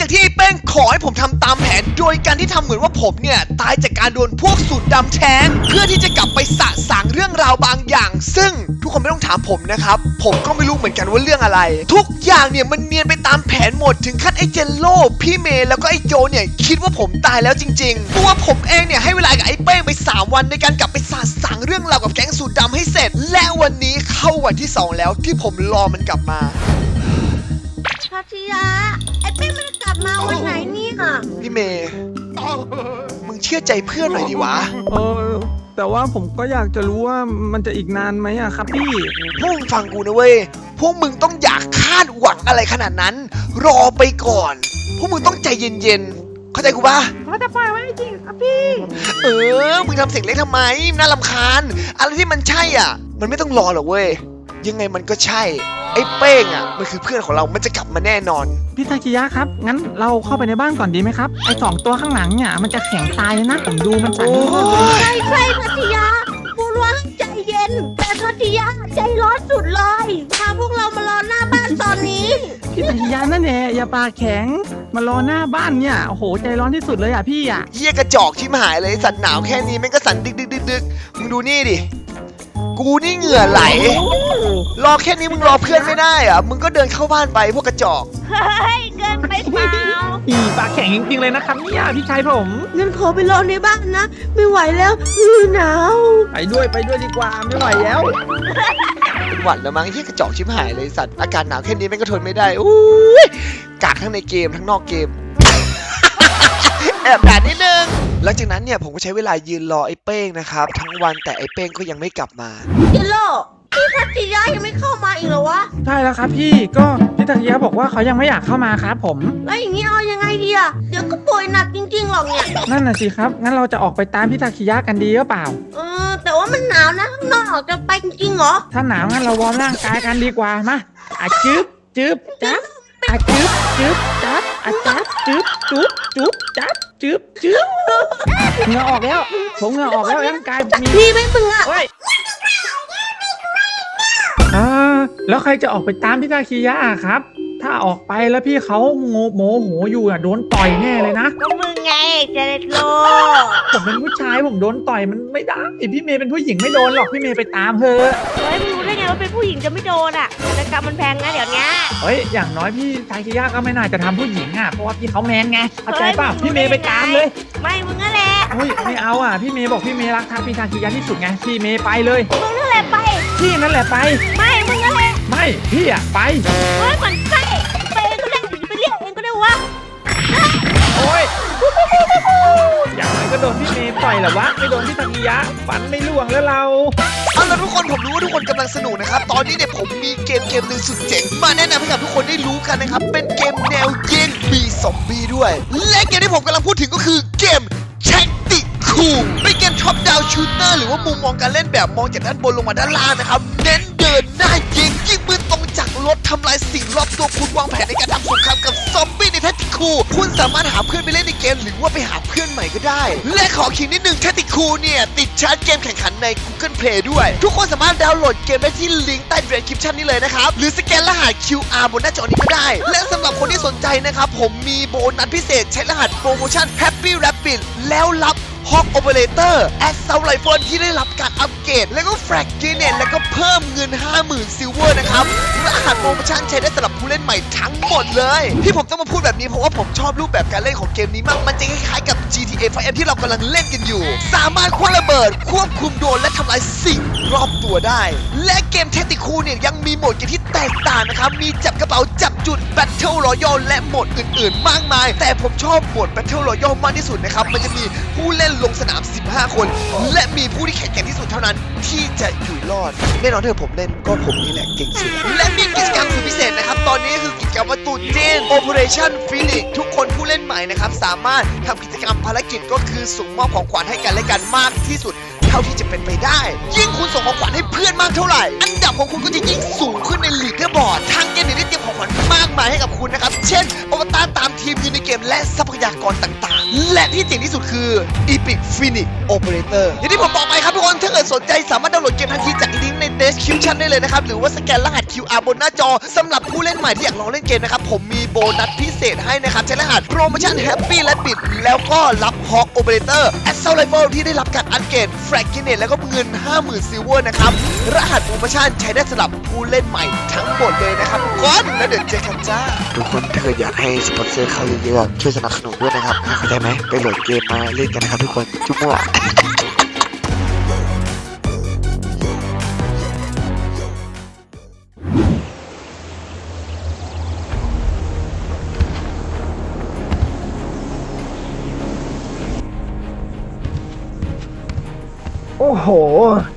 จากที่เป้งขอให้ผมทำตามแผน โดยการที่ทำเหมือนว่าผมเนี่ย ตายจากการโดนพวกสูตรดำแทงเพื่อที่จะกลับไปสะสางเรื่องราวบางอย่าง ซึ่งทุกคนไม่ต้องถามผมนะครับ ผมก็ไม่รู้เหมือนกันว่าเรื่องอะไร ทุกอย่างเนี่ยมันเนียนไปตามแผนหมดถึงขั้นไอ้เจนโลพี่เมย์แล้วก็ไอ้โจเนี่ยคิดว่าผมตายแล้วจริงๆตัวผมเองเนี่ยให้เวลากับไอ้เป้งไป 3 วันในการกลับไปสะสางเรื่องราวกับแก๊งสูตรดำให้เสร็จ และวันนี้เข้าวันที่สองแล้วที่ผมรอมันกลับมาพัทยาไอ้เป้งมัน มาวันไหนเนี่ยพี่เมย์มึงเชื่อใจเพื่อนหน่อยดิวะ เออแต่ว่าผมก็อยากจะรู้ว่ามันจะอีกนานไหมอะครับพี่ พวกมึงฟังกูนะเว้ย พวกมึงต้องอยากคาดหวังอะไรขนาดนั้น รอไปก่อน พวกมึงต้องใจเย็นๆ เข้าใจกูปะเขาจะปล่อยไว้จริงครับพี่ เออ มึงทำเสียงเล็กทำไมน่ารำคาญ อะไรที่มันใช่อะ มันไม่ต้องรอหรอกเว้ย ยังไงมันก็ใช่ ไอ้เป้งอะมันคือเพื่อนของเรา มันจะกลับมาแน่นอน พี่ทาคิยะครับ งั้นเราเข้าไปในบ้านก่อนดีไหมครับ ไอสองตัวข้างหลังเนี่ยมันจะแข็งตายเลยนะ ผมดูมันสั่นโอ้ทุกคนเลยยใช่ใช่พัทยาพูดว่าใจเย็น แต่พัทยาใจร้อนสุดเลยพาพวกเรามารอหน้าบ้านตอนนี้ พี่ทาคิยะนั่นแหละอย่าปากแข็ง มารอหน้าบ้านเนี่ย โอ้โห ใจร้อนที่สุดเลยอะพี่อะเฮียกระจอกชิมหายเลยสัตว์หนาวแค่นี้แม่งก็สั่นดึกดึกดึกดึกมึงดูนี่ดิ กูนี่เหงื่อไหล รอแค่นี้มึงรอเพื่อนไม่ได้เหรอะมึงก็เดินเข้าบ้านไปพวกกระจอก เฮ้ยเกินไปเปล่าพี่ปากแข็งจริงๆเลยนะครับเนี่ยพี่ชายผม งั้นขอไปรอในบ้านนะ ไม่ไหวแล้วอือหนาวไปด้วยไปด้วยดีกว่าไม่ไหวแล้วหวัดแล้วมั้งที่กระจอกชิบหายเลยสัตว์ อากาศหนาวแค่นี้แม่งก็ทนไม่ได้อู้ยกากทั้งในเกมทั้งนอกเกม แอบด่านิดนึง หลังจากนั้นเนี่ยผมก็ใช้เวลายืนรอไอ้เป้งนะครับ ทั้งวันแต่ไอ้เป้งก็ยังไม่กลับมาเจโลพี่พัทยายังไม่เข้ามาอีกเหรอวะใช่แล้วครับพี่ก็พี่ทาคิยะบอกว่าเขายังไม่อยากเข้ามาครับผม แล้วอย่างนี้เอายังไงดีอะเดี๋ยวก็ป่วยหนักจริงๆหรอกเนี่ยนั่นน่ะสิครับ งั้นเราจะออกไปตามพี่ทาคิยะกันดีหรือเปล่า เออแต่ว่ามันหนาวนะข้างนอกจะไปจริงๆเหรอถ้าหนาวงั้นเราวอร์มร่างกายกันดีกว่ามาอะจึ๊บจึ๊บจับอะจึ๊บจึ๊บจับอะจับจึ๊บจุ๊บจุ๊บจับ จึ๊บจึ๊บเหงื่อออกแล้วผมเหงื่อออกแล้วร่างกายมีพี่ไม่มึงอะโอ้ยอ่าแล้วใครจะออกไปตามพี่ทาคิยะอะครับ ถ้าออกไปแล้วพี่เขาโงโมโหอยู่อะโดนต่อยแน่เลยนะ ก็มึงไงเจเลตโลผมเป็นผู้ชายผมโดนต่อยมันไม่ได้พี่เมย์เป็นผู้หญิงไม่โดนหรอกพี่เมย์ไปตามเธอะ เฮ้ยมึงรู้ได้ไง ว่าเป็นผู้หญิงจะไม่โดนอะกิจกรรมมันแพงนะเดี๋ยวนี้ เฮ้ย อย่างน้อยพี่ทาคิยะก็ไม่น่าจะทำผู้หญิงอะ เพราะว่าพี่เขาแมนไงเข้าใจป่ะ เฮ้ยพี่เมย์ไปตามเลยไม่มึงนั่นแหละอุ้ยไม่เอาอะ พี่เมย์บอกพี่เมย์รักทางพี่ทาคิยะที่สุดไง พี่เมย์ไปเลย มึงนั่นแหละไป พี่นั่นแหละไป ไม่ มึงนั่นแหละไม่ พี่อะไป เฮ้ยมันใช่ไปเองก็ได้ไปเรียกเองก็ได้วะโอ้ย อย่างน้อยก็โดนพี่เมย์ต่อยแหละวะ ไม่โดนพี่ทาคิยะฟันไม่ล่วงแล้วเราเอา สนุกนะครับ ตอนนี้เนี่ยผมมีเกมเกมหนึ่งสุดเจ๋ง มาแนะนำให้กับทุกคนได้รู้กันนะครับ เป็นเกมแนวเยิงมีซอมบี้ด้วย และเกมที่ผมกำลังพูดถึงก็คือเกมแช c ติคูเป็นเกมท็อปดาวชูเตอร์หรือว่ามุมมองการเล่นแบบมองจากด้านบนลงมาด้านล่างนะครับเน้นเดินหน้ายิงยิงปืนตรงจากรถทำลายสิ่งรอบตัวคุณวางแผนในการทำสงครามกับซอม คูคุณสามารถหาเพื่อนไปเล่นในเกม หรือว่าไปหาเพื่อนใหม่ก็ได้ และขอขิงนิดนึงแทติคูเนี่ยติดชาร์จเกมแข่งขันใน Google Play ด้วย ทุกคนสามารถดาวน์โหลดเกมได้ที่ลิงก์ใต้ description นี้เลยนะครับ หรือสแกนรหัส QR บนหน้าจอนี้ก็ได้ และสำหรับคนที่สนใจนะครับผมมีโบนัสพิเศษใช้รหัสโปรโมชั่น Happy Rapid แล้วรับฮอกโอเปอเรเตอร์แอดเซาไลฟอนที่ได้รับการอัปเกรด แล้วก็แฟลกเกเนตแล้วก็เพิ่มเงิน 50,000ซิลเวอร์นะครับรหัสโปรโมชั่นใช้ได้สำหรับ ผู้เล่นใหม่ทั้งหมดเลย ที่ผมต้องมาพูดแบบนี้เพราะว่าผมชอบรูปแบบการเล่นของเกมนี้มาก มันจะคล้ายๆกับ GTA 5M ที่เรากำลังเล่นกันอยู่ สามารถคว้าระเบิด ควบคุมโดรนและทำลายสิ่งรอบตัวได้ และเกมเทค เนี่ยยังมีโหมดเกมที่แตกต่างนะครับ มีจับกระเป๋าจับจุด Battle Royale และโหมดอื่นๆ มากมาย แต่ผมชอบโหมด Battle Royale มากที่สุดนะครับ มันจะมีผู้เล่นลงสนาม 15 คน และมีผู้ที่แข็งแกร่งที่สุดเท่านั้น ที่จะอยู่รอด แน่นอนถ้าผมเล่นก็ผมนี่แหละเก่งสุด และมีกิจกรรมสุดพิเศษนะครับ ตอนนี้คือกิจกรรมวัตตุจีน Operation Phoenix ทุกคนผู้เล่นใหม่นะครับสามารถทำกิจกรรมภารกิจก็คือส่งมอบของขวัญให้กันและกันมากที่สุด เท่าที่จะเป็นไปได้ ยิ่งคุณส่งของขวัญให้เพื่อนมากเท่าไหร่ อันดับของคุณก็จะยิ่งสูงขึ้นในลีดเดอร์บอร์ดทางเกมเนี่ยได้เตรียมของขวัญมากมายให้กับคุณนะครับ เช่นอวตารตามทีมอยู่ในเกมและทรัพยากรต่างๆ และที่เจ๋งที่สุดคือ Epic Phoenix Operator อย่างที่ผมบอกไปครับทุกคนถ้าเกิดสนใจสามารถดาวน์โหลดเกมทันทีจากลิ description ได้เลยนะครับ หรือว่าสแกนรหัส QR บนหน้าจอสำหรับผู้เล่นใหม่ที่อยากลองเล่นเกมนะครับ ผมมีโบนัสพิเศษให้นะครับ ใช้รหัสโปรโมชั่น Happy และบิดแล้วก็รับ Hawk Operator a s s a u l Rifle ที่ได้รับการอัปเกรด Fragment แล้วก็เงิน 50,000ซิลเวอร์นะครับ รหัสโปรโมชั่นใช้ได้สำหรับผู้เล่นใหม่ทั้งหมดเลยนะครับทุกคนแล้วเดี๋ยวเจอกันจ้า ทุกคนถ้าเกิดอยากให้สปอนเซอร์เข้าเยอะๆช่วยสนับสนุนด้วยนะครับเข้าใจไหมไปโหลดเกมมาเล่นกันนะครับทุกคนจุ๊บมั่ว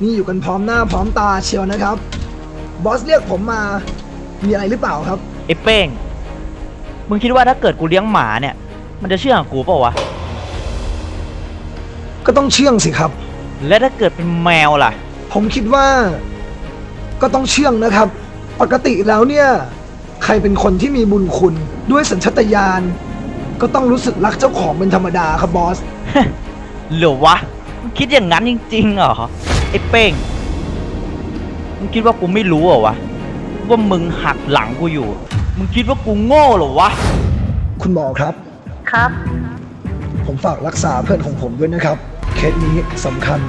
นี่อยู่กันพร้อมหน้าพร้อมตาเชียวนะครับ บอสเรียกผมมา มีอะไรหรือเปล่าครับ ไอ้เป้ง มึงคิดว่าถ้าเกิดกูเลี้ยงหมาเนี่ย มันจะเชื่องกูเปล่าวะ ก็ต้องเชื่องสิครับ และถ้าเกิดเป็นแมวล่ะ ผมคิดว่า ก็ต้องเชื่องนะครับ ปกติแล้วเนี่ย ใครเป็นคนที่มีบุญคุณด้วยสัญชาตญาณก็ต้องรู้สึกรักเจ้าของเป็นธรรมดาครับบอส หรือวะมึงคิดอย่างนั้นจริงๆเหรอ ไอ้เป้ง มึงคิดว่ากูไม่รู้เหรอวะ ว่ามึงหักหลังกูอยู่ มึงคิดว่ากูโง่เหรอวะ คุณหมอครับ ครับ ผมฝากรักษาเพื่อนของผมด้วยนะครับ เคสนี้สำคัญ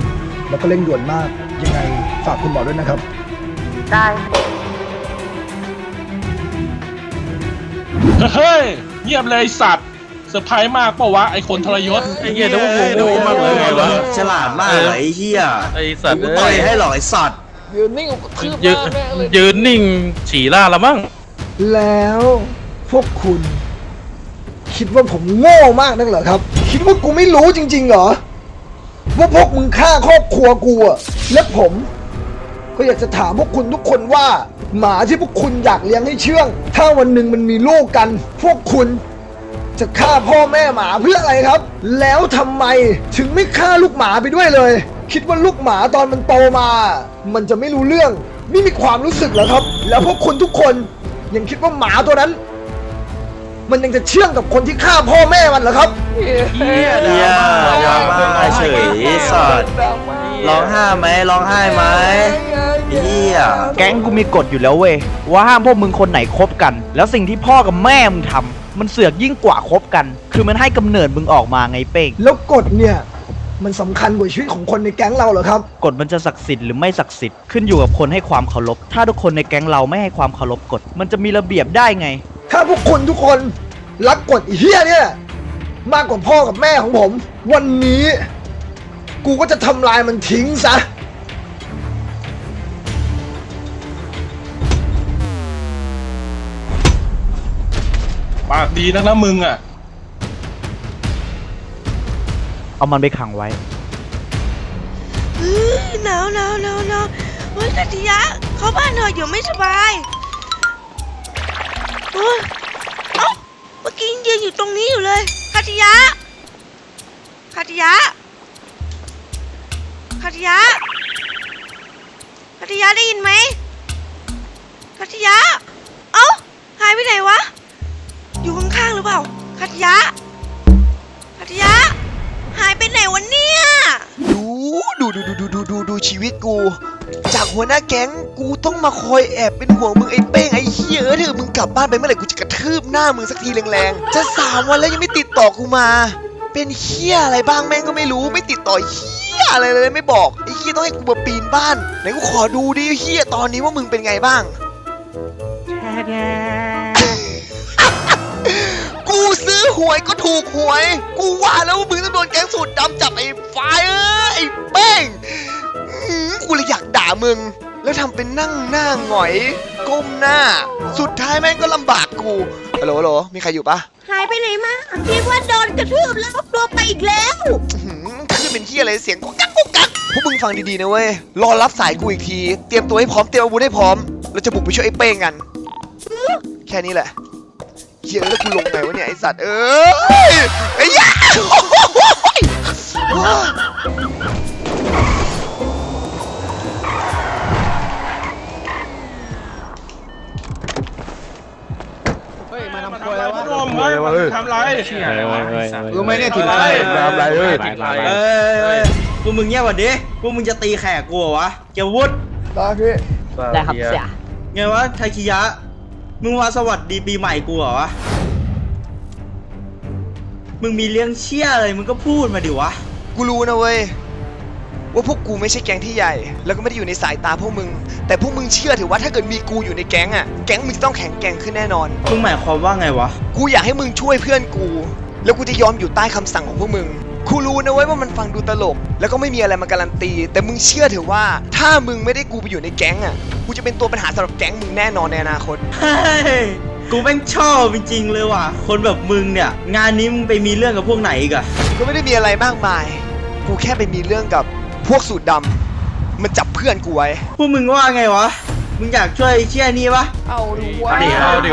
แล้วก็เร่งด่วนมาก ยังไงฝากคุณหมอด้วยนะครับ ได้ เฮ้ย เงียบเลยไอ้สัตว์เซอร์ไพรส์มากเปะวะไอคนทรยศไอ้เหี้ยนึกว่ากูโง่มากเลยไงวะ ฉลาดมากเหรอไอ้เหี้ยไอ้สัตว์กูเอ้ต่อยยให้หรอกไอ้สัตว์ยืนยืนนิ่งฉี่ล่าละมั้งแล้วพวกคุณ คิดว่าผมโง่มากนักเหรอครับ คิดว่ากูไม่รู้จริงๆเหรอว่าพวกมึงฆ่าครอบครัวกูอะและผม ก็อยากจะถามพวกคุณทุกคนว่า หมาที่พวกคุณอยากเลี้ยงให้เชื่อง ถ้าวันหนึ่งมันมีลูกกัน พวกคุณ จะฆ่าพ่อแม่หมาเพื่ออะไรครับ แล้วทำไมถึงไม่ฆ่าลูกหมาไปด้วยเลย คิดว่าลูกหมาตอนมันโตมา มันจะไม่รู้เรื่อง ไม่มีความรู้สึกเหรอครับ แล้วพวกคุณทุกคนยังคิดว่าหมาตัวนั้น มันยังจะเชื่องกับคนที่ฆ่าพ่อแม่มันเหรอครับเหี้ยดราม่าเฉยไอ้สัตว์ร้องไห้ไหมร้องไห้ไหมไอ้เหี้ยแก๊งกูมีกฎอยู่แล้วเว้ยว่าห้ามพวกมึงคนไหนคบกัน แล้วสิ่งที่พ่อกับแม่มึงทำ มันเสือกยิ่งกว่าคบกัน คือมันให้กำเนิดมึงออกมาไงเป้งแล้วกฎเนี่ย มันสำคัญกว่าชีวิตของคนในแก๊งเราเหรอครับ กฎมันจะศักดิ์สิทธิ์หรือไม่ศักดิ์สิทธิ์ขึ้นอยู่กับคนให้ความเคารพ ถ้าทุกคนในแก๊งเราไม่ให้ความเคารพกฎ มันจะมีระเบียบได้ไง ถ้าพวกคุณทุกคนรักกฎไอ้เฮียเนี่ย มากกว่าพ่อกับแม่ของผม วันนี้ กูก็จะทำลายมันทิ้งซะ ปากดีนักนะมึงอะ เอามันไปขังไว้หนาวหนาวหนาวหนาวเฮ้ยกัติยะ เข้าบ้านเถอะอยู่ไม่สบายโอ้ยเอ้าเมื่อกี้ยังยืนอยู่ตรงนี้อยู่เลยกัติยะกัติยะกัติยะกัติยะได้ยินไหมกัติยะ เอ้าหายไปไหนวะอยู่ข้างๆห รือเปล่าคัตยะคัตยะ หายไปไหนวันเนี่ยดูดูดูดูดูดูดูชีวิตกู จากหัวหน้าแก๊งกูต้องมาคอยแอบเป็นห่วงมึงไอ้เป้งไอ้เฮียเถอะมึงกลับบ้านไปเมื่อไหร่กูจะกระทืบหน้ามึงสักทีแรงๆ จะสามวันแล้วยังไม่ติดต่อกูมา เป็นเฮียอะไรบ้างแม่งก็ไม่รู้ไม่ติดต่อเฮียอะไรเลยไม่บอกไอ้เฮียต้องให้กูมาปีนบ้านไหนกูขอดูดิเฮียตอนนี้ว่ามึงเป็นไงบ้างแท้ อหวยก็ถูกหวย กูว่าแล้วว่ามึงต้องโดนแก๊งสูตรดำจับไอ้ไฟเอ้ยไอ้เป้งอื้อหือกูเลยอยากด่ามึง แล้วทำเป็นนั่งหน้าหงอย ก้มหน้า สุดท้ายแม่งก็ลำบากกูฮัลโหลฮัลโหลมีใครอยู่ปะหายไปไหนมาคิดว่าโดนกระทืบแล้วตัวไปอีกแล้ว อื้อหือขึ้นเป็นที่อะไรเสียงกุ๊กกักกุ๊กกักพวกมึงฟังดีๆนะเว้ยรอรับสายกูอีกที เตรียมตัวให้พร้อมเตรียมอาวุธให้พร้อมเราจะบุกไปช่วยไอ้เป้งกัน แค่นี้แหละ เฮียแล้วกูลงไงวะเนี่ยไอสัตว์เอ้ไอ้ยาเฮ้ยมาทำไรัวแล้ววะร่วมเว้ยทำไรรู้ไหมเนี่ยทีมอะไรทำไรเฮ้ยเอ้ยเอ้ยพวกมึงเนี่ยว่าดิพวกมึงจะตีแขกกลัววะเจ้าวุฒิได้พี่ได้ครับเสียไงวะไทคิยะ มึงมาสวัสดีปีใหม่กูเหรอวะ มึงมีเลี้ยงเชี่ยอะไรมึงก็พูดมาดิวะ กูรู้นะเว้ย ว่าพวกกูไม่ใช่แก๊งที่ใหญ่ แล้วก็ไม่ได้อยู่ในสายตาพวกมึง แต่พวกมึงเชื่อถือว่าถ้าเกิดมีกูอยู่ในแก๊งอะแก๊งมึงจะต้องแข็งแกร่งขึ้นแน่นอน มึงหมายความว่าไงวะ กูอยากให้มึงช่วยเพื่อนกู แล้วกูจะยอมอยู่ใต้คำสั่งของพวกมึง กูรู้นะเว้ยว่ามันฟังดูตลก แล้วก็ไม่มีอะไรมาการันตี แต่มึงเชื่อเถอะว่า ถ้ามึงไม่ได้กูไปอยู่ในแก๊งอะกูจะเป็นตัวปัญหาสำหรับแก๊งมึงแน่นอนในอนาคต เฮ้ยกูแม่งชอบจริงๆเลยว่ะ คนแบบมึงเนี่ย งานนี้มึงไปมีเรื่องกับพวกไหนอีกอะก็ไม่ได้มีอะไรมากมาย กูแค่ไปมีเรื่องกับพวกสูตรดำมันจับเพื่อนกูไว้ พวกมึงว่าไงวะ มึงอยากช่วยไอ้เชี่ยนี่ปะเอาดิเอาดิ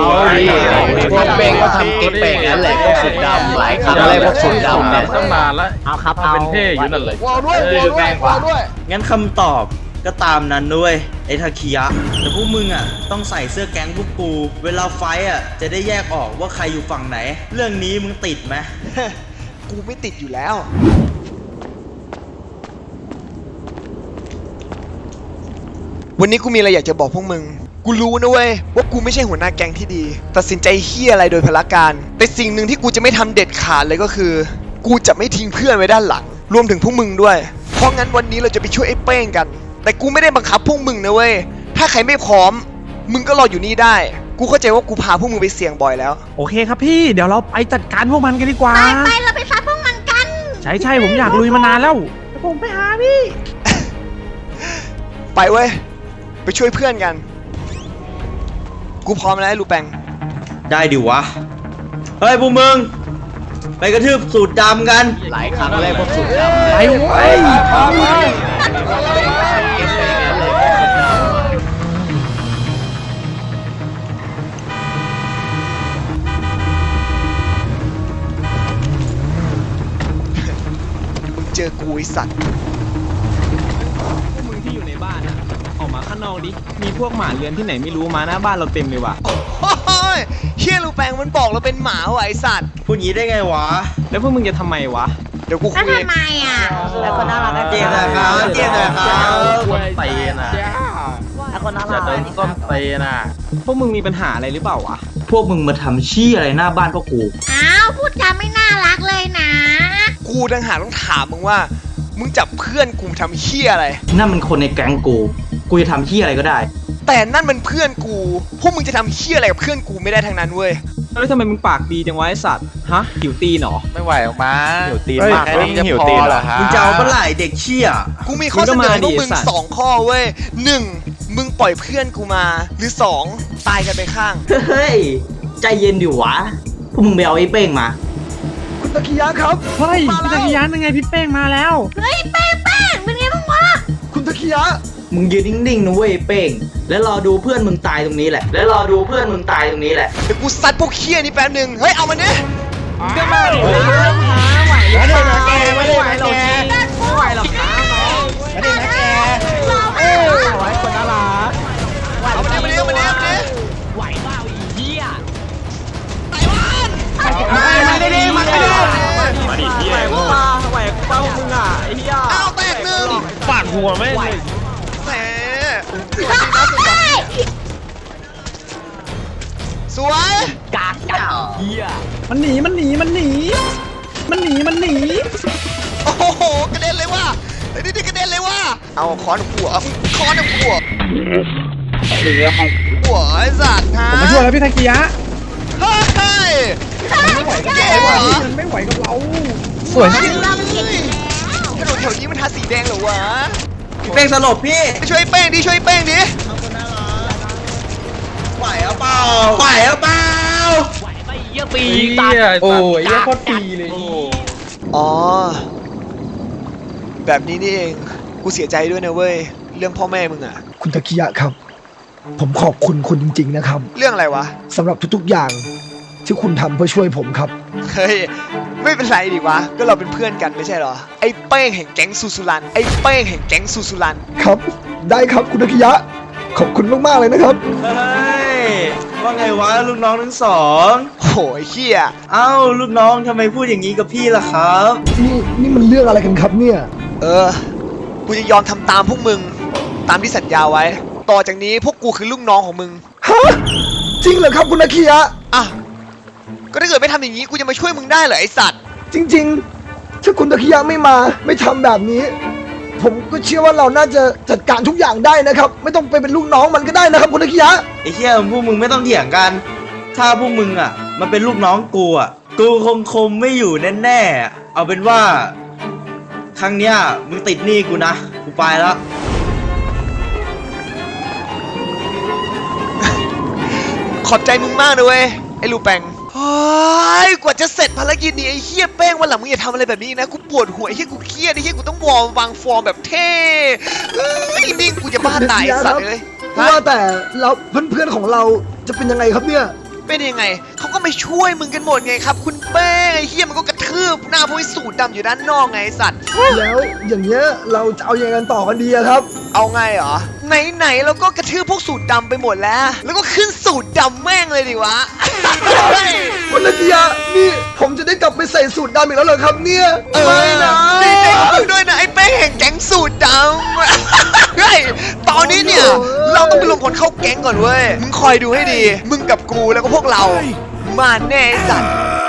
พวกเป้งก็ทำเก็บเป้งนั่นแหละพวกสุดดำหลายครั้งเลยพวกสุดดำเนี่ยตั้งนานแล้วเอาครับทำเป็นเท่อยู่นั่นเลย วอลด้วยวอลด้วยวอลด้วยงั้นคำตอบก็ตามนั้นด้วยไอ้ทาคิยะแต่พวกมึงอะต้องใส่เสื้อแก๊งพวกกู เวลาไฟท์อะจะได้แยกออกว่าใครอยู่ฝั่งไหน เรื่องนี้มึงติดไหมกูไม่ติดอยู่แล้ว วันนี้กูมีอะไรอยากจะบอกพวกมึง กูรู้นะเว้ยว่ากูไม่ใช่หัวหน้าแก๊งที่ดี ตัดสินใจเฮี้ยอะไรโดยพละการ แต่สิ่งหนึ่งที่กูจะไม่ทำเด็ดขาดเลยก็คือ กูจะไม่ทิ้งเพื่อนไว้ด้านหลัง รวมถึงพวกมึงด้วย เพราะงั้นวันนี้เราจะไปช่วยไอ้เป้งกัน แต่กูไม่ได้บังคับพวกมึงนะเว้ย ถ้าใครไม่พร้อม มึงก็รออยู่นี่ได้ กูเข้าใจว่ากูพาพวกมึงไปเสี่ยงบ่อยแล้ว โอเคครับพี่ เดี๋ยวเราไปจัดการพวกมันกันดีกว่า ไปไปเราไปซัดพวกมันกัน ใช่ใช่ผมอยากลุยมานานแล้วเดี๋ยวผมไปหาพี่ ไปเว้ย ไปช่วยเพื่อนกัน กูพร้อมแล้วไอ้ลูแปงได้ดิวะ เฮ้ยพวกมึง ไปกระทืบสูตรดำกัน หลายครั้งเลยพวกสุดดำไปเว้ยมึงเจอกูไอสัตว์ ดิ มีพวกหมาเรือนที่ไหนไม่รู้มาหน้าบ้านเราเต็มเลยว่ะ โอ้ยเฮียลูแปงมันบอกเราเป็นหมาว่ะไอสัตว์ พูดงี้ได้ไงวะแล้วพวกมึงจะทำไมวะ เดี๋ยวกูแล้วคุยเองทำไมอะแล้วคนน่ารักเกมนะครับเกมนะครับคนเตะน่ะแล้วคนน่าจะรักโดนต้นเตะน่ะพวกมึงมีปัญหาอะไรหรือเปล่าวะ พวกมึงมาทำชี้อะไรหน้าบ้านพวกกู อ้าวพูดจาไม่น่ารักเลยนะ กูดังหากต้องถามมึงว่า มึงจับเพื่อนกูทำเฮียอะไร นั่นมันคนในแก๊งกู กูจะทำชี้อะไรก็ได้ แต่นั่นมันเพื่อนกู พวกมึงจะทำเฮียอะไรกับเพื่อนกูไม่ได้ทั้งนั้นเว้ย แล้วทำไมมึงปากดีจังวะไอสัตว์ ฮะ หิวตีนเหรอ ไม่ไหวออกมาหิวตีนเฮ้ยมากแค่นี้จะพอเหรอฮะมึงจะเอาเมื่อไหร่เด็กเชี่ยกูมีข้อเสนอให้พวกมึงสองข้อเว้ยหนึ่งมึงปล่อยเพื่อนกูมา หรือสองตายกันไปข้าง เฮ้ย ใจเย็นดิวะ พวกมึงไปเอาไอ้เป้งมา คุณตะคิยะครับ เฮ้ยพี่จักรยานยังไงพี่เป้งมาแล้ว เฮ้ยแป้งแป้งเป็นไงบ้างวะ คุณตะคิยะ มึงยืนนิ่งๆนะเว้ยเป้ง แล้วรอดูเพื่อนมึงตายตรงนี้แหละ แล้วรอดูเพื่อนมึงตายตรงนี้แหละ เดี๋ยวกูซัดพวกเฮียนี่แป๊บหนึงเฮ้ย เอามันเนี่ยก็มาดิไม่ไหวไม่ไหวหรอกแกไม่ไหวหรอกไม่ไหวหรอกนะไม่ได้นะแกรอไม่ไหวไว้คนน่ารักเอามันเนี่ยเอามันเนี่ยเอามันเนี่ยไหวเปล่าอีเหี้ยมาดิดิมาดิดิมาดิเหี้ยไหวกูป่ะไหวกูป่ะพวกมึงอะไอ้เหี้ยเอาแตกหนึ่งปาดหัวแม่ สวยกากกากเหี้ยมันหนีมันหนีมันหนี มันหนีมันหนีโอ้โหกระเด็นเลยว่ะไอ้นี่นี่กระเด็นเลยว่ะเอาคอนหัวคอนหัวหัวไอ้สัตว์ฮะผมมาช่วยแล้วพี่ทักกิยะเฮ้ยไม่ไหวกับแกเหรอมันไม่ไหวกับเราสวยเราไม่คิดกระโดดแถวนี้มันทาสีแดงเหรอวะพี่เป้งสลบพี่ไปช่วยเป้งดิช่วยเป้งดิ ไหวเอาเปล่าไหวเอาเปล่าปีโอ้ยโคตรปีเลยอ๋อ แบบนี้นี่เอง กูเสียใจด้วยนะเว้ย เรื่องพ่อแม่มึงอะคุณตะคิยะครับ ผมขอบคุณคุณจริง ๆ นะครับ เรื่องอะไรวะสำหรับทุกๆอย่างที่คุณทำเพื่อช่วยผมครับ เฮ้ย ไม่เป็นไรดิวะ ก็เราเป็นเพื่อนกันไม่ใช่เหรอ ไอ้เป้งแห่งแก๊งซูซูรัน ไอ้เป้งแห่งแก๊งซูซูรัน ครับ ได้ครับคุณตะคิยะ ขอบคุณมากๆเลยนะครับเฮ้ย ว่าไงวะลูกน้องทั้งสองโหยเฮียเอ้าลูกน้องทำไมพูดอย่างนี้กับพี่ล่ะครับ นี่นี่มันเรื่องอะไรกันครับเนี่ย เออ กูจะยอมทำตามพวกมึง ตามที่สัญญาไว้ ต่อจากนี้พวกกูคือลูกน้องของมึง ฮะ จริงเหรอครับคุณอาคิยะ อะ ก็ถ้าเกิดไม่ทำอย่างนี้กูจะมาช่วยมึงได้เหรอไอสัตว์ จริง ๆ ถ้าคุณอาคิยะไม่มา ไม่ทำแบบนี้ ผมก็เชื่อว่าเราน่าจะจัดการทุกอย่างได้นะครับ ไม่ต้องไปเป็นลูกน้องมันก็ได้นะครับคุณอาคิยะ ไอ้เหี้ยพวกมึงไม่ต้องเถียงกัน ถ้าพวกมึงอะมาเป็นลูกน้องกูอะ กูคงคมไม่อยู่แน่ๆเอาเป็นว่า ครั้งเนี้ยมึงติดหนี้กูนะ กูไปแล้ว ขอบใจมึงมากนะเว้ยไอ้ลูแปงเฮ้ ยกว่าจะเสร็จภารกิจนี้ไอ้เฮียแป้งวันหลังมึงอย่าทำอะไรแบบนี้นะกูปวดหัวไอ้เฮียกูเครียดไอ้เฮียกูต้องวอร์มวางฟอร์มแบบเท่เอ้ยนิ่งๆกูจะบ้าตายไอ้สัตว์เลยฮะว่าแต่เราเพื่อนๆของเราจะเป็นยังไงครับเนี่ย เป็นยังไงเขาก็ไม่ช่วยมึงกันหมดไงครับ คุณแป้งไอ้เฮียมันก็กระ ทืบหน้าพวกไอ้สูตรดำอยู่ด้านนอกไงไอ้สัตว์ แล้วอย่างเงี้ยเราจะเอายังไงกันต่อกันดีอะครับ เอาไงเหรอ ไหนๆเราก็กระทืบพวกสูตรดำไปหมดแล้ว แล้วก็ขึ้นสูตรดำแม่งเลยดิวะเฮ้ยคุณอาคิยะนี่ผมจะได้กลับไปใส่สูตรดำอีกแล้วเหรอครับเนี่ยเออไม่นะดีใจกับมึงด้วยนะไอ้แป้งแห่งแก๊งสูตรดำเฮ้ยตอนนี้เนี่ย เราต้องไปลงคนเข้าแก๊งก่อนเว้ย มึงคอยดูให้ดี มึงกับกูแล้วก็พวกเรา มาแน่ไอ้สัตว์มึ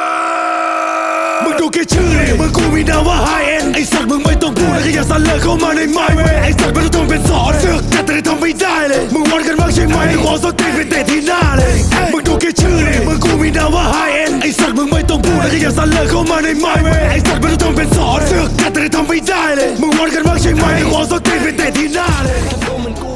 งดูแค่ชื่อดิมึงกูมีนามว่าไฮเอ็นไอสัตว์มึงไม่ต้องพูดแล้วก็อย่าสั่นเลิกเข้ามาในไม้เว้ยไอสัตว์ไม่ต้องเป็นสอนเสือกแต่แต่ทำไม่ได้เลย มึงวันกันบ้างใช่ไหมขอสติเป็นเตะที่หน้าเลยมึงดูแค่ชื่อดิมึงกูมีนามว่าไฮเอ็นไอสัตว์มึงไม่ต้องพูดแล้วก็อย่าสั่นเลิกเข้ามาในไม้เว้ยไอสัตว์ไม่ต้องเป็นสอนเสือกแต่แต่ทำไม่ได้เลย มึงวันกันบ้างใช่ไหมขอสติเป็นเตะที่หน้าเลย